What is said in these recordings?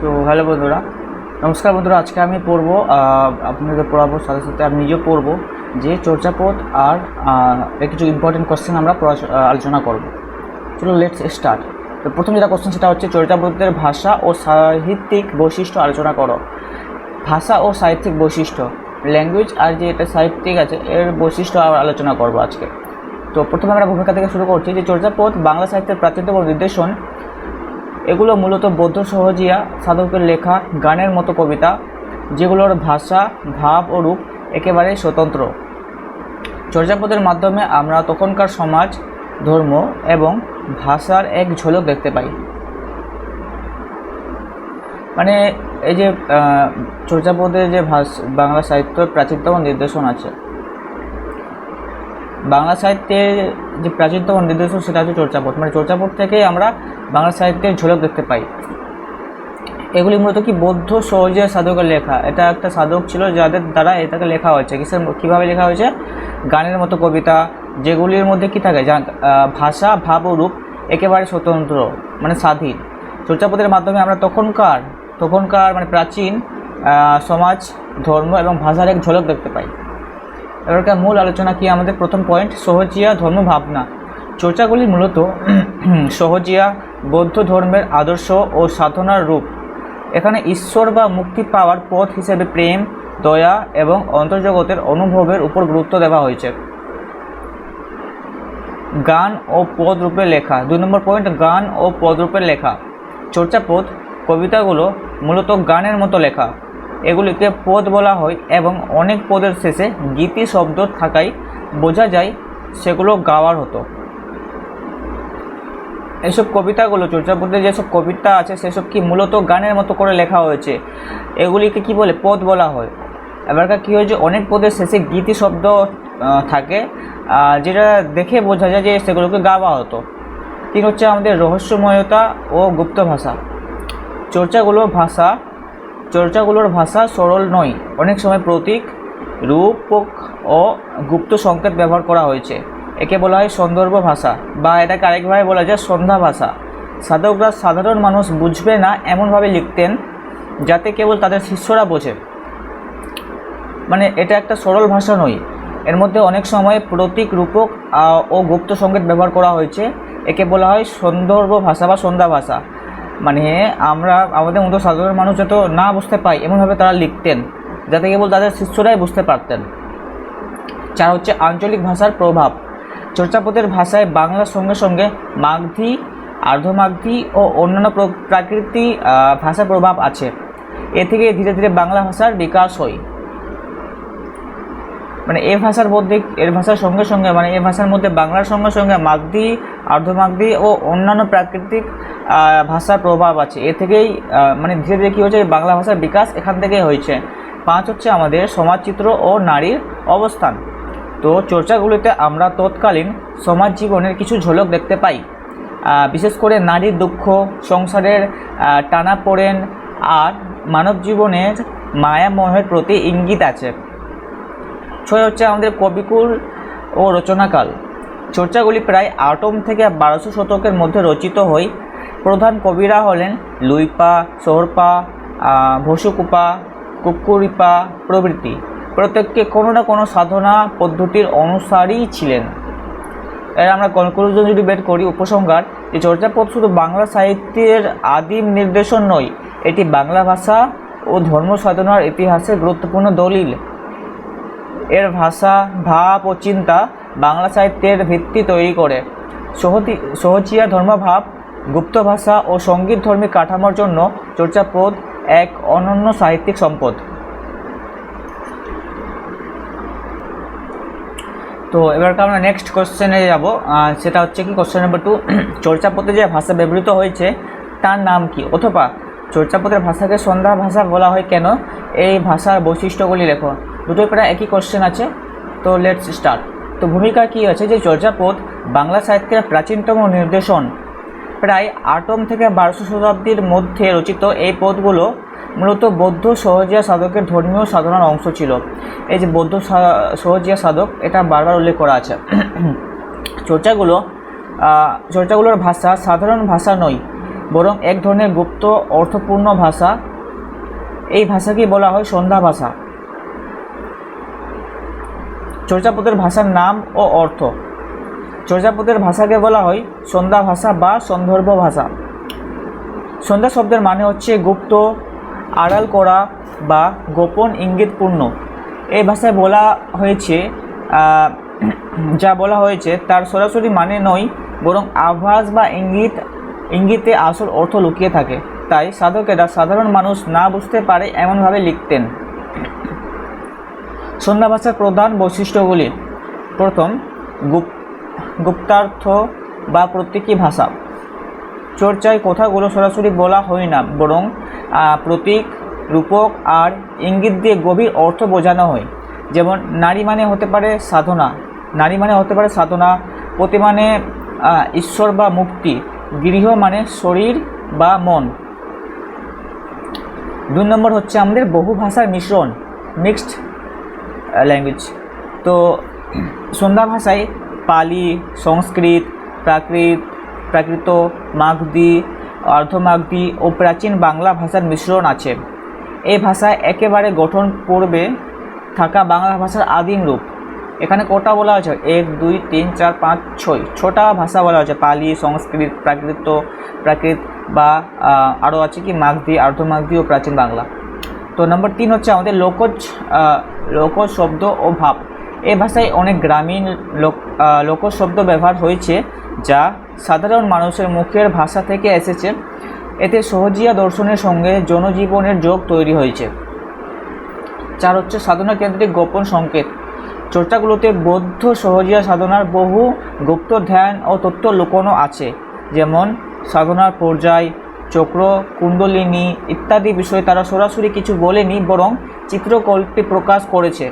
তো হ্যালো বন্ধুরা, নমস্কার বন্ধুরা, আজকে আমি পড়ব আপনাদের পড়াবো, সাথে সাথে আমি নিজেও পড়ব, যে চর্যাপদ আর কিছু ইম্পর্টেন্ট কোশ্চেন আমরা আলোচনা করব। চলো লেটস স্টার্ট তো প্রথম যেটা কোশ্চেন সেটা হচ্ছে চর্যাপদের ভাষা ও সাহিত্যিক বৈশিষ্ট্য আলোচনা করো। ভাষা ও সাহিত্যিক বৈশিষ্ট্য ল্যাঙ্গুয়েজ আর যে এটা সাহিত্যিক আছে, এর বৈশিষ্ট্য আলোচনা করব আজকে। তো প্রথমে আমরা ভূমিকা থেকে শুরু করছি যে চর্যাপদ বাংলা সাহিত্যের প্রাচীনতম নির্দেশন এগুলো মূলত বৌদ্ধ সহজিয়া সাধকের লেখা, গানের মতো কবিতা, যেগুলোর ভাষা, ভাব ও রূপ একেবারে স্বতন্ত্র। চর্যাপদের মাধ্যমে আমরা তখনকার সমাজ, ধর্ম এবং ভাষার এক ঝলক দেখতে পাই। মানে এই যে চর্যাপদের যে ভাষ, বাংলা সাহিত্যের প্রাচীনতম নির্দেশন আছে বাংলা সাহিত্যের যে প্রাচীনতম নির্দেশন সেটা হচ্ছে চর্যাপদ মানে চর্যাপদ থেকেই আমরা বাংলা সাহিত্যের ঝলক দেখতে পাই। এগুলি মূলত কি বৌদ্ধ সহজে সাধকের লেখা? এটা একটা সাধক ছিল যাদের দ্বারা এটাকে লেখা হয়েছে। কিসের কীভাবে লেখা হয়েছে? গানের মতো কবিতা, যেগুলির মধ্যে কি থাকে? যা ভাষা, ভাব ও রূপ একেবারে স্বতন্ত্র মানে স্বাধীন। চর্যাপদের মাধ্যমে আমরা তখনকার তখনকার মানে প্রাচীন সমাজ, ধর্ম এবং ভাষার এক ঝলক দেখতে পাই। এবারকার মূল আলোচনা কি আমাদের প্রথম পয়েন্ট সহজিয়া ধর্ম ভাবনা। চর্চাগুলি মূলত সহজিয়া বৌদ্ধ ধর্মের আদর্শ ও সাধনার রূপ। এখানে ঈশ্বর বা মুক্তি পাওয়ার পথ হিসেবে প্রেম, দয়া এবং অন্তর্জগতের অনুভবের উপর গুরুত্ব দেওয়া হয়েছে। গান ও পদ রূপে লেখা। দুই নম্বর পয়েন্ট গান ও পদ রূপে লেখা। চর্চাপদ কবিতাগুলো মূলত গানের মতো লেখা। এগুলিকে পদ বলা হয় এবং অনেক পদের শেষে গীতি শব্দ থাকায় বোঝা যায় সেগুলো গাওয়ার হতো। এইসব কবিতাগুলো চর্চাপদের যেসব কবিতা আছে, সেসব কি মূলত গানের মতো করে লেখা হয়েছে? এগুলিকে কি বলে পদ বলা হয়? এবারকার কী হয়েছে অনেক পদের শেষে গীতি শব্দ থাকে যেটা দেখে বোঝা যায় যে সেগুলোকে গাওয়া হতো। তিন হচ্ছে আমাদের রহস্যময়তা ও গুপ্ত ভাষা। চর্চাগুলো ভাষা চর্চাগুলোর ভাষা সরল নয়। অনেক সময় প্রতীক রূপক ও গুপ্ত সংকেত ব্যবহার করা হয়েছে। একে বলা হয় সন্দর্ভ ভাষা বা এটাকে আরেকভাবে বলা যায় সন্ধ্যা ভাষা। সাধকরা সাধারণ মানুষ বুঝবে না এমনভাবে লিখতেন যাতে কেবল তাদের শিষ্যরা বোঝে। মানে এটা একটা সরল ভাষা নয়। এর মধ্যে অনেক সময় প্রতীক, রূপক ও গুপ্ত সংকেত ব্যবহার করা হয়েছে। একে বলা হয় সন্দর্ভ ভাষা বা সন্ধ্যা ভাষা। মানে আমরা, আমাদের মতো সাধারণ মানুষ যত না বুঝতে পাই এমনভাবে তারা লিখতেন, যাতে কেবল তাদের শিষ্যরাই বুঝতে পারতেন। চার হচ্ছে আঞ্চলিক ভাষার প্রভাব। চর্চাপদের ভাষায় বাংলার সঙ্গে সঙ্গে মাগধী, আর্ধমাগধী ও অন্যান্য প্র- প্রাকৃতি ভাষার প্রভাব আছে। এ থেকে ধীরে ধীরে বাংলা ভাষার বিকাশ হয়। মানে এ ভাষার মধ্যে, এর ভাষার সঙ্গে সঙ্গে মানে এ ভাষার মধ্যে বাংলার সঙ্গে সঙ্গে মাগধী, আর্ধমাগধী ও অন্যান্য প্রাকৃতিক ভাষার প্রভাব আছে। এ থেকেই মানে ধীরে ধীরে কী এই বাংলা ভাষার বিকাশ এখান থেকেই হয়েছে। পাঁচ হচ্ছে আমাদের সমাজচিত্র ও নারীর অবস্থান। তো চর্চাগুলিতে আমরা তৎকালীন সমাজ জীবনের কিছু ঝলক দেখতে পাই। বিশেষ করে নারীর দুঃখ সংসারের আহ, টানাপোড়েন আর মানব জীবনের মায়াময়ের প্রতি ইঙ্গিত আছে। ছয় হচ্ছে আমাদের কবিকুল ও রচনাকাল। চর্চাগুলি প্রায় আটম থেকে বারোশো শতকের মধ্যে রচিত হয় প্রধান কবিরা হলেন লুইপা সোহরপা আহ, ভসুকুপা কুকুরিপা প্রভৃতি। প্রত্যেককে কোনো না কোনো সাধনা পদ্ধতির অনুসারী ছিলেন। এর আমরা কনক্লুশন যদি বের করি উপসংহার যে চর্যাপদ শুধু বাংলা সাহিত্যের আদিম নির্দেশন নয় এটি বাংলা ভাষা ও ধর্ম সাধনার ইতিহাসের গুরুত্বপূর্ণ দলিল। এর ভাষা ভাব ও চিন্তা বাংলা সাহিত্যের ভিত্তি তৈরি করে। সহতি সহজিয়া ধর্মভাব গুপ্ত ভাষা ও সংগীত ধর্মী কাঠামোর জন্য চর্চাপদ এক অনন্য সাহিত্যিক সম্পদ। তো এবার আমরা নেক্সট কোশ্চেনে যাব। সেটা হচ্ছে কি কোশ্চেন নাম্বার টু চর্চাপদে যে ভাষা ব্যবহৃত হয়েছে, তার নাম কি? অথবা চর্চাপদের ভাষাকে সন্ধ্যা ভাষা বলা হয় কেন? এই ভাষার বৈশিষ্ট্যগুলি লেখো। দুটোই প্রায় একই কোশ্চেন আছে। তো লেটস স্টার্ট তো ভূমিকা কি আছে? যে চর্যাপদ বাংলা সাহিত্যের প্রাচীনতম নির্দেশন প্রায় আটম থেকে বারোশো শতাব্দীর মধ্যে রচিত এই পদগুলো মূলত বৌদ্ধ সহজিয়া সাধকের ধর্মীয় সাধনার অংশ ছিল। এই যে বৌদ্ধ সহজিয়া সাধক, এটা বারবার উল্লেখ করা আছে। চর্চাগুলো চর্চাগুলোর ভাষা সাধারণ ভাষা নয়, বরং এক ধরনের গুপ্ত, অর্থপূর্ণ ভাষা। এই ভাষাকে বলা হয় সন্ধ্যা ভাষা। চর্যাপদের ভাষার নাম ও অর্থ চর্যাপদের ভাষাকে বলা হয় সন্ধ্যা ভাষা বা সন্দর্ভ ভাষা। সন্ধ্যা শব্দের মানে হচ্ছে গুপ্ত, আড়াল করা বা গোপন ইঙ্গিতপূর্ণ। এই ভাষায় বলা হয়েছে যা বলা হয়েছে, তার সরাসরি মানে নয়, বরং আভাস বা ইঙ্গিত, ইঙ্গিতে আসল অর্থ লুকিয়ে থাকে। তাই সাধকেরা সাধারণ মানুষ না বুঝতে পারে এমনভাবে লিখতেন। সন্ধ্যা ভাষার প্রধান বৈশিষ্ট্যগুলি, প্রথম গুপ গুপ্তার্থ বা প্রতীকী ভাষা। চর্চায় কথাগুলো সরাসরি বলা হয় না, বরং প্রতীক, রূপক আর ইঙ্গিত দিয়ে গভীর অর্থ বোঝানো হয়। যেমন, নারী মানে হতে পারে সাধনা। নারী মানে হতে পারে সাধনা। পতি মানে ঈশ্বর বা মুক্তি। গৃহ মানে শরীর বা মন। দুই নম্বর হচ্ছে আমাদের বহু ভাষার মিশ্রণ, মিক্সড ল্যাঙ্গুয়েজ তো, সন্ধ্যা ভাষায় পালি, সংস্কৃত, প্রাকৃত প্রাকৃত মাগধি, অর্ধমাগধি ও প্রাচীন বাংলা ভাষার মিশ্রণ আছে। এই ভাষায় একেবারে গঠন পূর্বে থাকা বাংলা ভাষার আদিম রূপ। এখানে কটা বলা হয়েছে? এক, দুই, তিন, চার, পাঁচ, ছয়। ছটা ভাষা বলা হয়েছে। পালি, সংস্কৃত, প্রাকৃত প্রাকৃত বা আরও আছে কি? মাগধি, অর্ধমাগধি ও প্রাচীন বাংলা। তো নম্বর তিন হচ্ছে আমাদের লোকজ লোকজ শব্দ ও ভাব। এই ভাষায় অনেক গ্রামীণ লোক লোকশব্দ ব্যবহার হয়েছে, যা সাধারণ মানুষের মুখের ভাষা থেকে এসেছে। এতে সহজিয়া দর্শনের সঙ্গে জনজীবনের যোগ তৈরি হয়েছে। চার হচ্ছে সাধনা কেন্দ্রিক গোপন সংকেত। চর্চাগুলোতে বৌদ্ধ সহজিয়া সাধনার বহু গুপ্ত ধ্যান ও তত্ত্ব লুকোনো আছে, যেমন সাধনার পর্যায়, চক্র, কুণ্ডলিনী ইত্যাদি বিষয়ে তারা সরাসরি কিছু বলেনি, বরং চিত্রকল্পে প্রকাশ করেছে।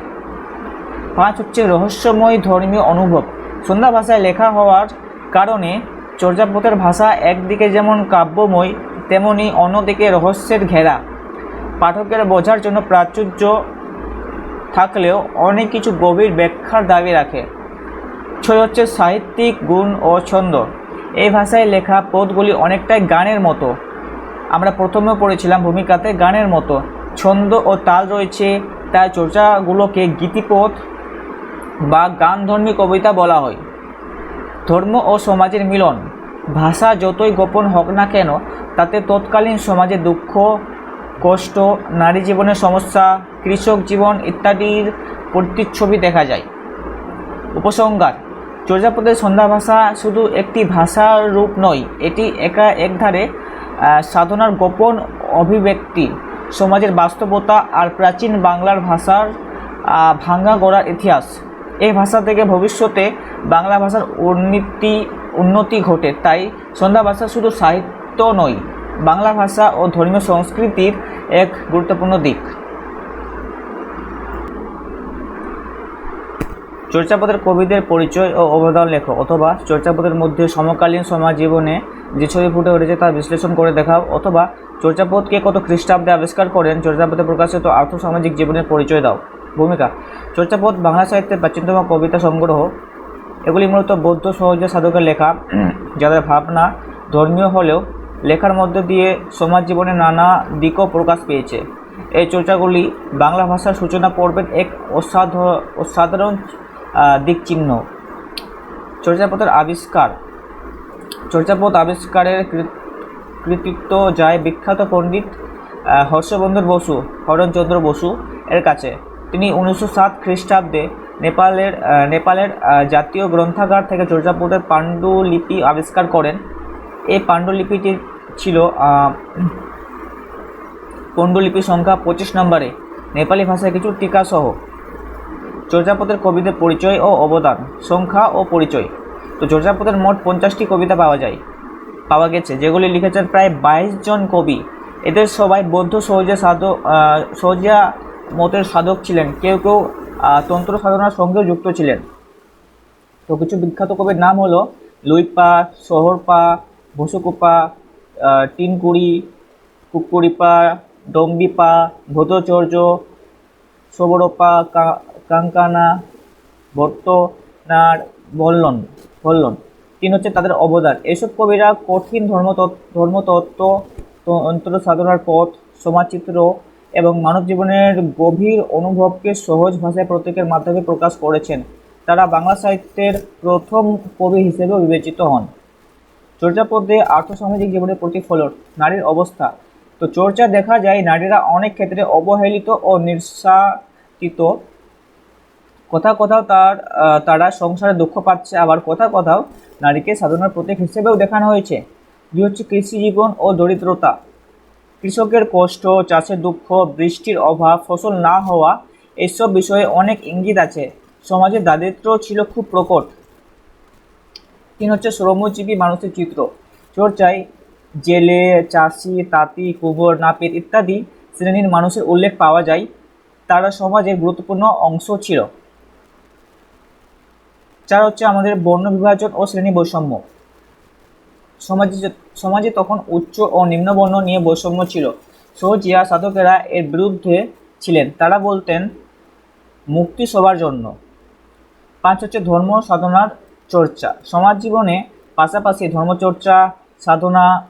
পাঁচ হচ্ছে রহস্যময় ধর্মীয় অনুভব। সন্ধ্যা ভাষায় লেখা হওয়ার কারণে চর্যাপদের ভাষা একদিকে যেমন কাব্যময়, তেমনি অন্যদিকে রহস্যের ঘেরা। পাঠকের বোঝার জন্য প্রাচুর্য থাকলেও অনেক কিছু গভীর ব্যাখ্যার দাবি রাখে। ছয় হচ্ছে সাহিত্যিক গুণ ও ছন্দ। এই ভাষায় লেখা পদগুলি অনেকটাই গানের মতো। আমরা প্রথমেও পড়েছিলাম ভূমিকাতে গানের মতো। ছন্দ ও তাল রয়েছে, তাই চর্চাগুলোকে গীতিপদ বা গানধর্মী কবিতা বলা হয়। ধর্ম ও সমাজের মিলন। ভাষা যতই গোপন হোক না কেন, তাতে তৎকালীন সমাজে দুঃখ, কষ্ট, নারী জীবনের সমস্যা, কৃষক জীবন ইত্যাদির প্রতিচ্ছবি দেখা যায়। উপসংহার, চর্যাপদের সন্ধ্যা ভাষা শুধু একটি ভাষার রূপ নয়, এটি একা একধারে সাধনার গোপন অভিব্যক্তি, সমাজের বাস্তবতা আর প্রাচীন বাংলার ভাষার ভাঙ্গা গড়ার ইতিহাস। এই ভাষা থেকে ভবিষ্যতে বাংলা ভাষার উন্নতি উন্নতি ঘটে। তাই সন্ধ্যা ভাষা শুধু সাহিত্য নয়, বাংলা ভাষা ও ধর্মীয় সংস্কৃতির এক গুরুত্বপূর্ণ দিক। চর্চাপদের কবিদের পরিচয় ও অবদান লেখো অথবা চর্চাপদের মধ্যে সমকালীন সমাজ জীবনে যে ছবি ফুটে উঠেছে তা বিশ্লেষণ করে দেখাও অথবা চর্চাপদকে কত খ্রিস্টাব্দে আবিষ্কার করেন, চর্চাপদে প্রকাশিত আর্থসামাজিক জীবনের পরিচয় দাও। ভূমিকা। চর্যাপদ বাংলা সাহিত্যের প্রাচীনতম কবিতা সংগ্রহ। এগুলি মূলত বৌদ্ধ সহজ সাধকের লেখা যাদের ভাবনা ধর্মীয় হলেও লেখার মধ্যে দিয়ে সমাজ জীবনের নানা দিকও প্রকাশ পেয়েছে। এই চর্চাগুলি বাংলা ভাষার সূচনা পর্বের এক অসাধ অসাধারণ আহ, দিকচিহ্ন। চর্যাপদের আবিষ্কার। চর্যাপদ আবিষ্কারের কৃতিত্ব যায় বিখ্যাত পণ্ডিত আহ, হর্ষবন্ধন বসু হরণচন্দ্র বসু এর কাছে। তিনি উনিশশো সাত খ্রিস্টাব্দে নেপালের নেপালের জাতীয় গ্রন্থাগার থেকে চর্যাপদের পাণ্ডুলিপি আবিষ্কার করেন। এই পাণ্ডুলিপিটি ছিল পাণ্ডুলিপি সংখ্যা পঁচিশ নম্বরে। নেপালি ভাষায় কিছু টিকা সহ চর্যাপদের কবিদের পরিচয় ও অবদান, সংখ্যা ও পরিচয়। তো চর্যাপদের মোট পঞ্চাশটি কবিতা পাওয়া যায়, পাওয়া গেছে, যেগুলি লিখেছেন প্রায় বাইশ জন কবি। এদের সবাই বৌদ্ধ সহজে সাধক সহজিয়া মতের সাধক ছিলেন। কেউ কেউ তন্ত্র সাধনার সঙ্গেও যুক্ত ছিলেন। তো কিছু বিখ্যাত কবির নাম হলো লুইপা শহরপা ভুসুকুপা টিনকুড়ি, কুকুরিপা, ডম্বিপা ভদ্রচর্য সবরপা কাঙ্কানা ভট্টনার বল্লন বল্লন তিন হচ্ছে তাদের অবদান। এসব কবিরা কঠিন ধর্মতত্ত্ব ধর্মতত্ত্ব, তন্ত্র সাধনার পথ, সমাজচিত্র এবং মানব জীবনের গভীর অনুভবকে সহজ ভাষায় প্রত্যেকের মাধ্যমে প্রকাশ করেছেন। তারা বাংলা সাহিত্যের প্রথম কবি হিসেবেও বিবেচিত হন। চর্যাপদে আর্থসামাজিক জীবনের প্রতিফলন নারীর অবস্থা। তো চর্চা দেখা যায় নারীরা অনেক ক্ষেত্রে অবহেলিত ও নির্যাতিত কোথাও কোথাও তার তারা সংসারে দুঃখ পাচ্ছে, আবার কোথাও কোথাও নারীকে সাধনার প্রতীক হিসেবেও দেখানো হয়েছে। দুই হচ্ছে কৃষি জীবন ও দরিদ্রতা। কৃষকের কষ্ট, চাষের দুঃখ, বৃষ্টির অভাব, ফসল না হওয়া, এসব বিষয়ে অনেক ইঙ্গিত আছে। সমাজে দারিদ্র ছিল খুব প্রকট। তিন হচ্ছে শ্রমজীবী মানুষের চিত্র। চর্চায় জেলে, চাষি, তাঁতি কুবর নাপিত ইত্যাদি শ্রেণির মানুষের উল্লেখ পাওয়া যায়। তারা সমাজের গুরুত্বপূর্ণ অংশ ছিল। চার হচ্ছে আমাদের বর্ণ বিভাজন ও শ্রেণি বৈষম্য সমাজে সমাজে তখন উচ্চ ও নিম্ন বর্ণ নিয়ে বৈষম্য ছিল। সহজিয়া সাধকেরা এর বিরুদ্ধে ছিলেন। তারা বলতেন, মুক্তি সবার জন্য। পাঁচ হচ্ছে ধর্ম সাধনার চর্চা। সমাজ জীবনে পাশাপাশি ধর্মচর্চা, সাধনা,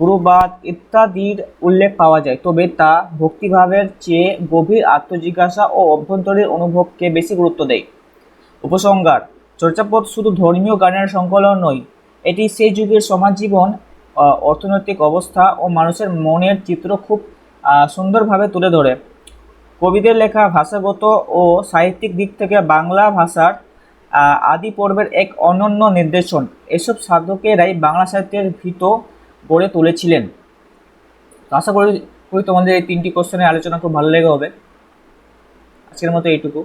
গুরুবাদ ইত্যাদির উল্লেখ পাওয়া যায়। তবে তা ভক্তিভাবের চেয়ে গভীর আত্মজিজ্ঞাসা ও অভ্যন্তরীণ অনুভবকে বেশি গুরুত্ব দেয়। উপসংহার চর্যাপদ শুধু ধর্মীয় গানের সংকলন নয় এটি সেই যুগের সমাজ জীবন অর্থনৈতিক অবস্থা ও মানুষের মনের চিত্র খুব সুন্দরভাবে তুলে ধরে। কবিদের লেখা ভাষাগত ও সাহিত্যিক দিক থেকে বাংলা ভাষার আদি পর্বের এক অনন্য নির্দেশন। এসব সাধকেরাই বাংলা সাহিত্যের ভিত গড়ে তুলেছিলেন। আশা করি করি তোমাদের এই তিনটি কোশ্চেনের আলোচনা খুব ভালো লেগে হবে। আজকের মতো এইটুকু।